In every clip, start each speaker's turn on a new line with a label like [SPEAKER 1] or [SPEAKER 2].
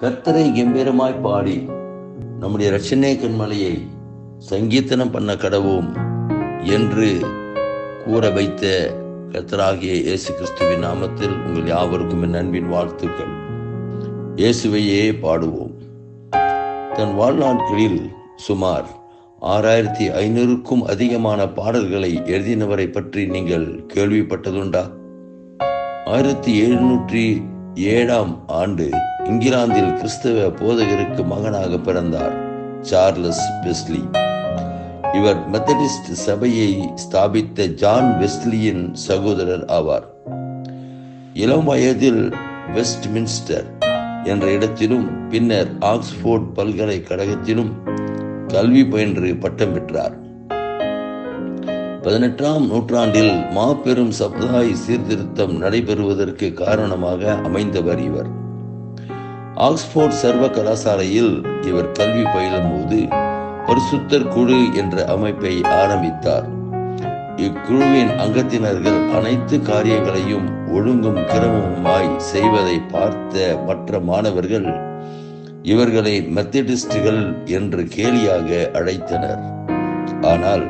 [SPEAKER 1] கர்த்தரை கம்பீரமாய் பாடி நம்முடைய ரட்சணே கண்மலையை சங்கீர்த்தனம் பண்ண கடவோம் என்று கூற வைத்த கர்த்தராகிய இயேசு கிறிஸ்துவின் நாமத்தில் உங்கள் யாவருக்கும் என் அன்பின் வாழ்த்துக்கள். இயேசுவையே பாடுவோம். தன் வாழ்நாட்களில் சுமார் ஆறாயிரத்தி ஐநூறுக்கும் அதிகமான பாடல்களை எழுதினவரை பற்றி நீங்கள் கேள்விப்பட்டதுண்டா? ஆயிரத்தி எழுநூற்றி ஏழாம் ஆண்டு இங்கிலாந்தில் கிறிஸ்தவ போதகருக்கு மகனாக பிறந்தார் சார்லஸ் வெஸ்லி. இவர் மெத்தடிஸ்ட் சபையை ஸ்தாபித்த ஜான் வெஸ்லியின் சகோதரர் ஆவார். இளம் வயதில் வெஸ்ட் மின்ஸ்டர் என்ற இடத்திலும் பின்னர் ஆக்ஸ்போர்ட் பல்கலைக்கழகத்திலும் கல்வி பயின்று பட்டம் பெற்றார். பதினெட்டாம் நூற்றாண்டில் மாபெரும் சமுதாய சீர்திருத்தம் நடைபெறுவதற்கு காரணமாக அமைந்தவர் இவர். ஆக்ஸ்போர்ட் சர்வ கலாசாலையில் இவர் கல்வி பயிலும் போது பரிசுத்தர் குழு என்ற அமைப்பை ஆரம்பித்தார். இக்குழுவின் அங்கத்தினர்கள் அனைத்து காரியங்களையும் ஒழுங்கும் கிரமமாய் செய்வதை பார்த்த மற்ற மாணவர்கள் இவர்களை மெத்தடிஸ்டுகள் என்று கேலியாக அழைத்தனர். ஆனால்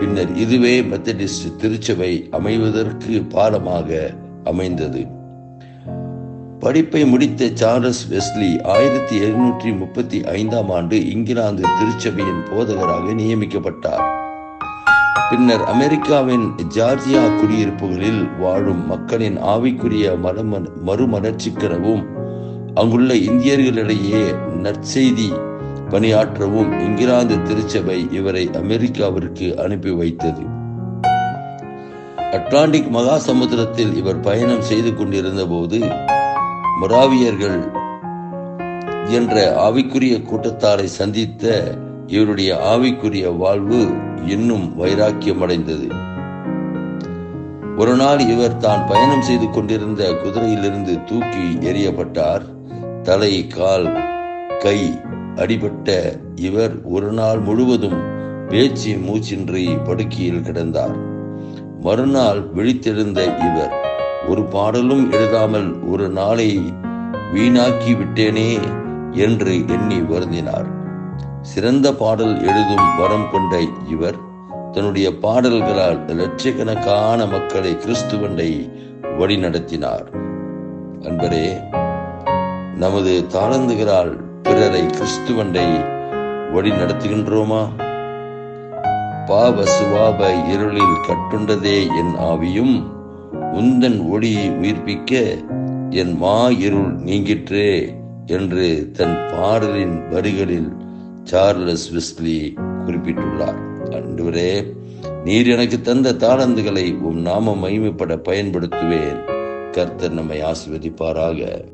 [SPEAKER 1] பின்னர் இதுவே மெத்தடிஸ்ட் திருச்சபை அமைவதற்கு பாலமாக அமைந்தது. படிப்பை முடித்த சார்லஸ் வெஸ்லி ஆயிரத்தி எழுநூற்றி முப்பத்தி ஐந்தாம் ஆண்டு இங்கிலாந்து திருச்சபையின் போதகராக நியமிக்கப்பட்டார். பின்னர் அமெரிக்காவின் ஜார்ஜியா குடியிருப்புகளில் வாழும் மக்களின் ஆவிக்குரிய மரம மறுமலர்ச்சிக்கனவும் அங்குள்ள இந்தியர்களிடையே நற்செய்தி பணியாற்றவும் இங்கிலாந்து திருச்சபை இவரை அமெரிக்காவிற்கு அனுப்பி வைத்தது. அட்லாண்டிக் மகா சமுத்திரத்தில் இவர் பயணம் செய்து கொண்டிருந்த போது மொராவியர்கள் என்ற ஆவிக்குரிய கூட்டத்தாரை சந்தித்த இவருடைய ஆவிக்குரிய வாழ்வு இன்னும் வைராக்கியம் அடைந்தது ஒரு நாள் இவர் தான் பயணம் செய்து கொண்டிருந்த குதிரையிலிருந்து தூக்கி எறியப்பட்டார். தலை கால் கை அடிபட்ட இவர் ஒரு நாள் முழுவதும் பேச்சு மூச்சின்றி படுக்கையில் கிடந்தார். மறுநாள் விழித்தெழுந்த இவர் ஒரு பாடலும் எழுதாமல் ஒரு நாளை வீணாக்கி விட்டேனே என்று எண்ணி வருந்தினார். சிறந்த பாடல் எழுதும் வரம் கொண்ட இவர் தன்னுடைய பாடல்களால் லட்சக்கணக்கான மக்களை கிறிஸ்துவண்டை வழிநடத்தினார். அன்பரே நமது தாளந்துகளால் பிறரை கிறிஸ்துவண்டை வழி நடத்துகின்றோமா? பாவ சுவாப இருளில் கட்டுண்டதே என் ஆவியும் உந்தன் ஒளியை உயிர்ப்பிக்க என் மா இருள் நீங்கிற்றே என்று தன் பாடலின் வரிகளில் சார்லஸ் விஸ்லி குறிப்பிட்டுள்ளார். அன்றுவரே நீர் எனக்கு தந்த தாளந்துகளை உம் நாம மகிமைப்பட பயன்படுத்துவேன். கர்த்தர் நம்மை ஆசிர்வதிப்பாராக.